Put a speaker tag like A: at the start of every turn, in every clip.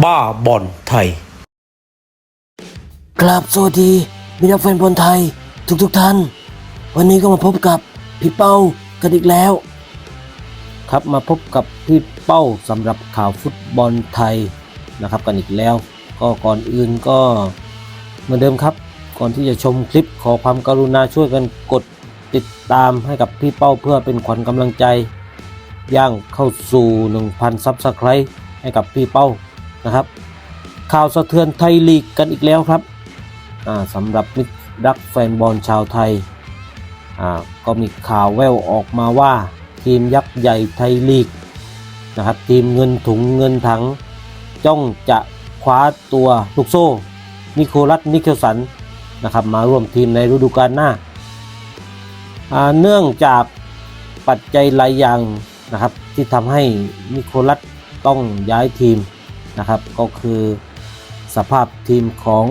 A: บ้าบอลไทย
B: กราบสวัสดีมิตรแฟนบอลไทย ทุกทุกท่าน วันนี้ก็มาพบกับพี่เป้ากันอีกแล้ว ครับมาพบกับพี่เป้าสำหรับข่าวฟุตบอลไทยนะครับกันอีกแล้ว ก็ก่อนอื่นก็เหมือนเดิมครับ ก่อนที่จะชมคลิปขอความกรุณาช่วยกันกดติดตามให้กับพี่เป้าเพื่อเป็นขวัญกำลังใจ ย่างเข้าสู่ 1,000ซับสไครต์ให้กับพี่เป้า นะครับ ข่าวสะเทือนไทยลีกกันอีกแล้วครับสำหรับมิตรรักแฟนบอลชาวไทยก็มีข่าวแววออกมาว่าทีมยักษ์ใหญ่ไทยลีกนะครับทีมเงินถุงเงินถัง จ้องจะคว้าตัวลูกโซ่ นิโคลัสนิเคลสันนะครับมาร่วมทีมในฤดูกาลหน้าอ่าเนื่องจากปัจจัยหลายอย่างนะครับที่ทำให้นิโคลัสต้องย้ายทีม นะครับ ก็คือสภาพทีมของ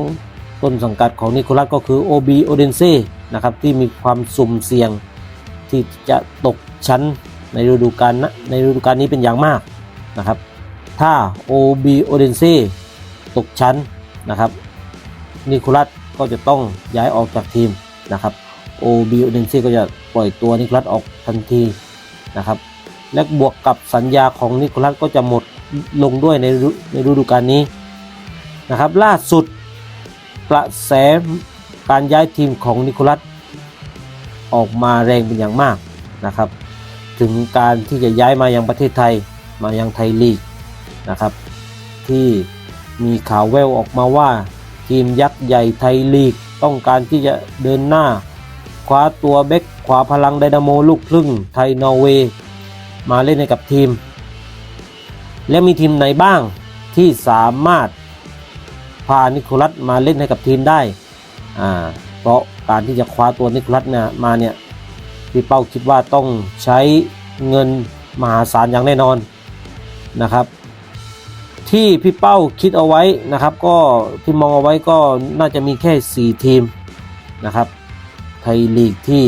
B: ต้นสังกัดของนิโคลัสก็คือ OB o d e n s e นะครับที่มีความสุ่มเสี่ยงที่จะตกชั้นในฤดูกาลนะในฤดูกาลนี้เป็นอย่างมากนะครับ ถ้า OB o d e n s e ตกชั้นนะครับนิโคลัสก็จะต้องย้ายออกจากทีมนะครับ OB o d e n s e ก็จะปล่อยตัวนิโคลัสออกทันทีนะครับและบวกกับสัญญาของนิโคลัสก็จะหมด ลงด้วยในฤในฤดูกาลนี้นะครับ ล่าสุดกระแสการย้ายทีมของนิโคลัสออกมาแรงเป็นอย่างมากนะครับ ถึงการที่จะย้ายมายังประเทศไทยมายังไทยลีกนะครับ ที่มีข่าวแววออกมาว่า ทีมยักษ์ใหญ่ไทยลีก ต้องการที่จะเดินหน้า คว้าตัวเบ็กขวาพลังไดนาโมลูกครึ่งไทยนอร์เวย์มาเล่นให้กับทีม และมีทีมไหนบ้างที่สามารถพานิโคลัสมาเล่นให้กับทีมได้อ่าเพราะการที่จะคว้าตัวนิโคลัสเนี่ยมาเนี่ยพี่เป้าคิดว่าต้องใช้เงินมหาศาลอย่างแน่นอนนะครับ ที่พี่เป้าคิดเอาไว้นะครับ ก็ที่มองเอาไว้ก็น่าจะมีแค่ 4 ทีมนะครับ ไทยลีกที่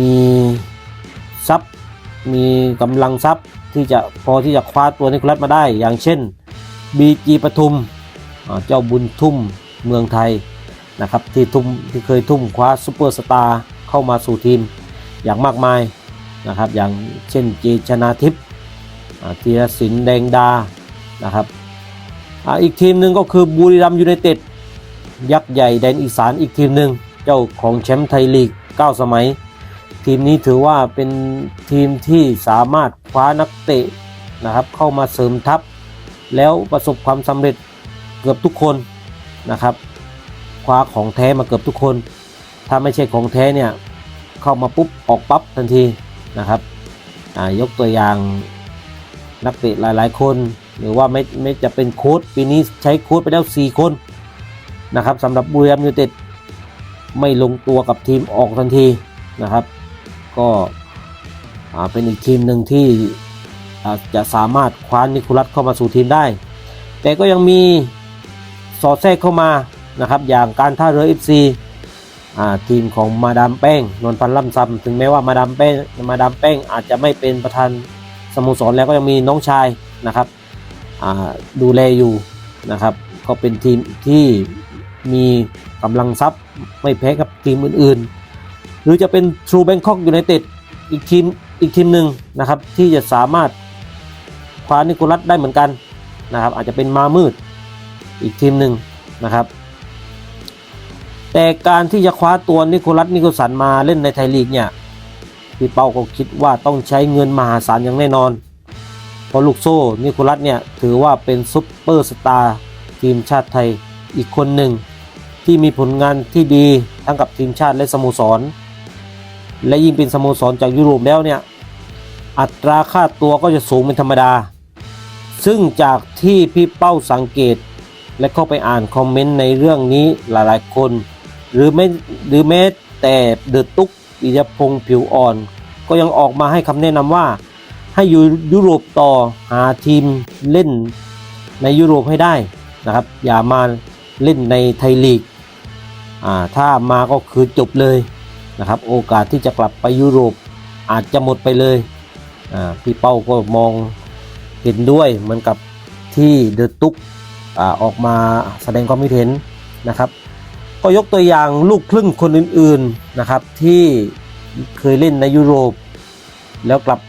B: มีทรัพย์มีกำลังทรัพย์ ที่จะพอที่จะคว้าตัวนิโคลัสมาได้ อย่างเช่น BG ปทุมเจ้าบุญทุ่มเมืองไทยนะครับที่ทุ่มที่เคยทุ่มคว้าซูเปอร์สตาร์เข้ามาสู่ทีมอย่างมากมายนะครับอย่างเช่นเจชนาทิพย์ธีรศิลป์แดงดานะครับออีกทีมหนึ่งก็คือบุรีรัมย์ยูไนเต็ดยักษ์ใหญ่แดนอีสานอีกทีมหนึ่งเจ้าของแชมป์ไทยลีก 9 สมัย ทีมนี้ถือว่าเป็นทีมที่สามารถคว้านักเตะนะครับ เข้ามาเสริมทัพ แล้วประสบความสำเร็จเกือบทุกคนนะครับ คว้าของแท้มาเกือบทุกคน ถ้าไม่ใช่ของแท้เนี่ยเข้ามาปุ๊บออกปั๊บทันทีนะครับยกตัวอย่างนักเตะหลาย ๆ คน หรือว่าไม่ไม่จะเป็นโค้ดปีนี้ใช้โค้ดไปแล้ว 4 คนนะครับสำหรับบุรีรัมย์ยูเต็ดไม่ลงตัวกับทีมออกทันทีนะครับ ก็เป็นอีกทีมหนึ่งที่จะสามารถคว้านิโคลัสเข้ามาสู่ทีมได้ แต่ก็ยังมีสอดแทรกเข้ามานะครับ อย่างการท่าเรือ FC อ่าทีมของมาดามแป้งนนพันธ์ล่ำซำถึงแม้ว่ามาดามแป้งมาดามแป้งอาจจะไม่เป็นประธานสโมสรแล้วก็ยังมีน้องชายนะครับดูแลอยู่นะครับ ก็เป็นทีมที่มีกำลังทรัพย์ไม่แพ้กับทีมอื่นๆ รือจะเป็น True Bangkok United อีกทีมอีกทีมหนึ่งนะครับ ที่จะสามารถคว้านิโคลัสได้เหมือนกันนะครับ อาจจะเป็นมามืดอีกทีมหนึ่งนะครับ แต่การที่จะคว้าตัวนิโคลัสนิโคลสันมาเล่นในไทยลีกเนี่ยพี่เป้าก็คิดว่าต้องใช้เงินมหาศาลอย่างแน่นอน เพราะลูกโซ่นิโคลัสเนี่ยถือว่าเป็นซุปเปอร์สตาร์ทีมชาติไทยอีกคนหนึ่งที่มีผลงานที่ดีทั้งกับทีมชาติและสโมสร และยิ่งเป็นสโมสรจากยุโรปแล้วเนี่ยอัตราค่าตัวก็จะสูงเป็นธรรมดา ซึ่งจากที่พี่เป้าสังเกต และเข้าไปอ่านคอมเมนต์ในเรื่องนี้หลายๆ คน หรือไม่หรือแม้แต่เดอะตุ๊กปิยพงษ์ผิวอ่อน ก็ยังออกมาให้คำแนะนำว่า ให้อยู่ยุโรปต่อหาทีมเล่นในยุโรปให้ได้นะครับ อย่ามาเล่นในไทยลีกอ่าถ้ามาก็คือจบเลย นะครับโอกาสที่จะกลับไปยุโรปอาจจะหมดไปเลยพี่เป้าก็มองเห็นด้วยเหมือนกับที่เดอะตุกออกมาแสดงความคิดเห็นนะครับ ก็ยกตัวอย่างลูกครึ่งคนอื่นๆนะครับที่เคยเล่นในยุโรป แล้วกลับ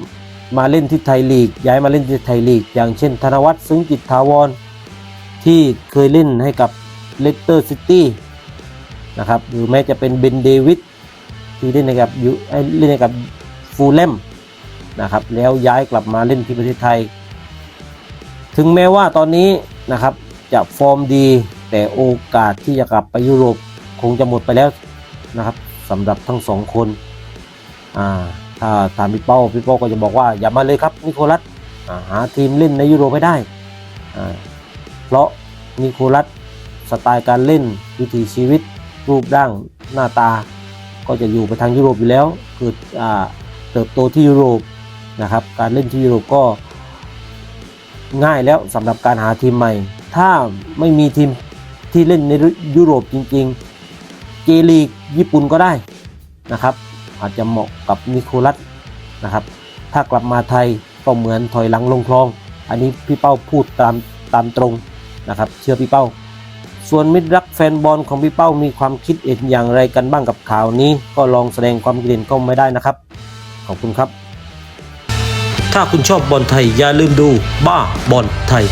B: มาเล่นที่ไทยลีก ย้ายมาเล่นที่ไทยลีก อย่างเช่น ธนวัฒน์ซึ้งจิตถาวร ที่เคยเล่นให้กับเลสเตอร์ซิตี้นะครับหรือแม้จะเป็นเบนเดวิด ที่เล่นให้กับยูเล่นให้กับฟูลแลมนะครับแล้วย้ายกลับมาเล่นที่ประเทศไทย ถึงแม้ว่าตอนนี้นะครับจะฟอร์มดีแต่โอกาสที่จะกลับไปยุโรปคงจะหมดไปแล้วนะครับสำหรับทั้งสองคนอ่าถ้าถามพี่เป้าพี่เป้าก็จะบอกว่าอย่ามาเลยครับนิโคลัสหาทีมเล่นในยุโรปไม่ได้ เพราะนิโคลัสสไตล์การเล่นวิถีชีวิตรูปร่างหน้าตา ก็จะอยู่ไปทางยุโรปอยู่แล้วคืออ่าเติบโตที่ยุโรปนะครับ การเล่นที่ยุโรปก็ง่ายแล้วสำหรับการหาทีมใหม่ ถ้าไม่มีทีมที่เล่นในยุโรปจริงๆ เจลีกญี่ปุ่นก็ได้นะครับ อาจจะเหมาะกับนิโคลัสนะครับ ถ้ากลับมาไทยก็เหมือนถอยหลังลงคลอง อันนี้พี่เป้าพูดตามตามตรงนะครับ เชื่อพี่เป้า ส่วนมิตรรักแฟนบอลของพี่เป้ามีความคิดเห็นอย่างไรกันบ้างกับข่าวนี้ ก็ลองแสดงความคิดเห็นเข้ามาได้นะครับ ขอบคุณครับ ถ้าคุณชอบบอลไทยอย่าลืมดูบ้าบอลไทย